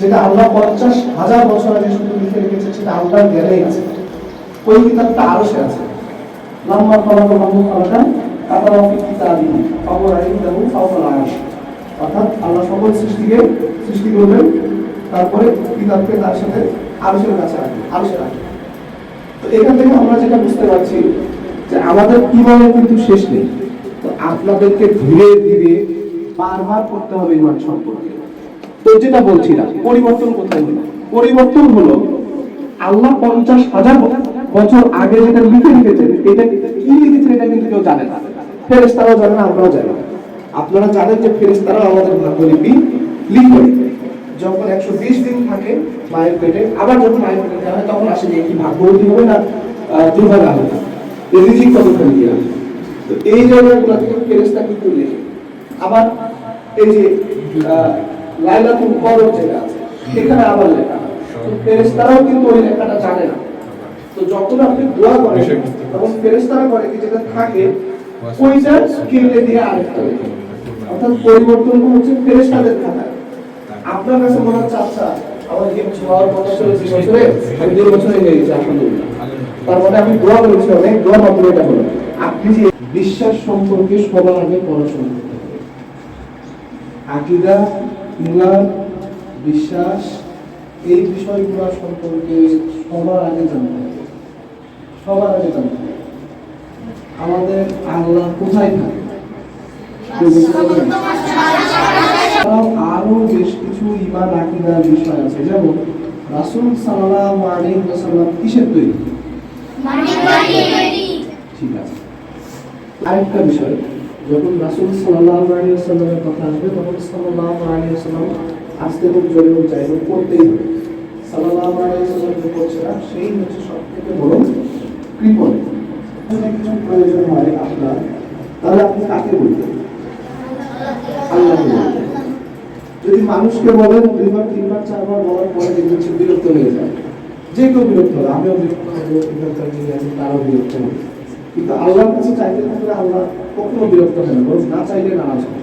যেটা আল্লাহ পঞ্চাশ হাজার বছর আগে শুধু লিখে রেখেছে সেটা আল্লাহর জ্ঞানেই আছে। ওই কিতাবটা আরও সে আছে। লাম্মা ফলাকা মাহমুদ ফলাকা কাতারা ফি কিতাবি খবর আইন দেবু আরশ অর্থাৎ আল্লাহ সকল সৃষ্টিকে সৃষ্টি করবেন, তারপরে কিতাবকে তার সাথে আরশের কাছে রাখবেন, আরশে রাখবেন। তো এখান থেকে আমরা যেটা বুঝতে পারছি যে আমাদের ইমানের কিন্তু শেষ নেই। তো আপনাদেরকে ধীরে ধীরে বারবার করতে হবে ইমান সম্পর্কে। তো যেটা বলছিলাম পরিবর্তন কোথায় হলো? পরিবর্তন হলো আল্লাহ পঞ্চাশ হাজার বছর আগে যেটা লিখে রেখেছেন, এটা কি লিখেছেন এটা কিন্তু কেউ জানে না। ফেরেস্তারাও জানে না, আমরাও জানি আপনারা জানেন যে ফেরেস্তারাও আমাদের ভাগ্যলিপি লিখবে যখন একশো বিশ দিন থাকে মায়ের পেটে, আবার যখন মায়ের পেটে দেওয়া তখন আসে যে কি ভাগ্যবতী হবে না দুর্ভাগা হবে এই রিজিক কতখানি কি হবে? তো এই জায়গাগুলো থেকে ফেরেস্তা কিন্তু লেখে? আবার এই যে লাইলাতুল কদর যেটা আছে সেখানে আবার লেখা কিন্তু ওই লেখাটা জানে না। তো যখন আপনি দোয়া করেন তখন করে কি? যেটা থাকে ওইটা কেটে দিয়ে আরেকটা লেখে। অর্থাৎ পরিবর্তন হচ্ছে খাতায়। আপনার কাছে মনে হচ্ছে আচ্ছা আমার হিমস হওয়ার কথা ছিল দুই বছরে আমি দুই বছরে হয়ে গেছি আলহামদুলিল্লাহ। তার মানে আমি দোয়া করেছি অনেক দোয়া মাত্র এটা হলো। আপনি যে বিশ্বাস সম্পর্কে সবার আগে পড়াশোনা করতে হবে। আকিদা ইমান বিশ্বাস এই বিষয়গুলো সম্পর্কে সবার আগে জানতে হবে। সবার আগে জানতে হবে। আমাদের আল্লাহ কোথায় থাকে? আরও বেশ কিছু ইমান আকিদার বিষয় আছে। যেমন রাসূল সাল্লাল্লাহু আলাইহি ওয়াসাল্লাম কিসের তৈরি? ঠিক আছে। আরেকটা বিষয় যখন রাসূল সাল্লাল্লাহু আলাইহি ওয়াসাল্লামের কথা আসবে, তখন সাল্লাল্লাহু আলাইহি ওয়াসাল্লাম আসতে হোক জোরে যাই হোক করতেই হবে। সাল্লাল্লাহু আলাইহি ওয়াসাল্লাম যে করছে না সেই হচ্ছে সব থেকে বড় কৃপণ। কিছু প্রয়োজন হয় আপনার, তাহলে আপনি কাকে বলবেন? বলবেন। যদি মানুষকে বলেন, দুইবার, তিনবার, চারবার বলার পরে সে বিরক্ত হয়ে যায়। যে কেউ বিরক্ত হবে, আমিও বিরক্ত হব তারাও বিরক্ত হবে। কিন্তু আল্লাহর কাছে চাইতে থাকলে আল্লাহ কখনো বিরক্ত হয় না বরং না চাইলে না আসবে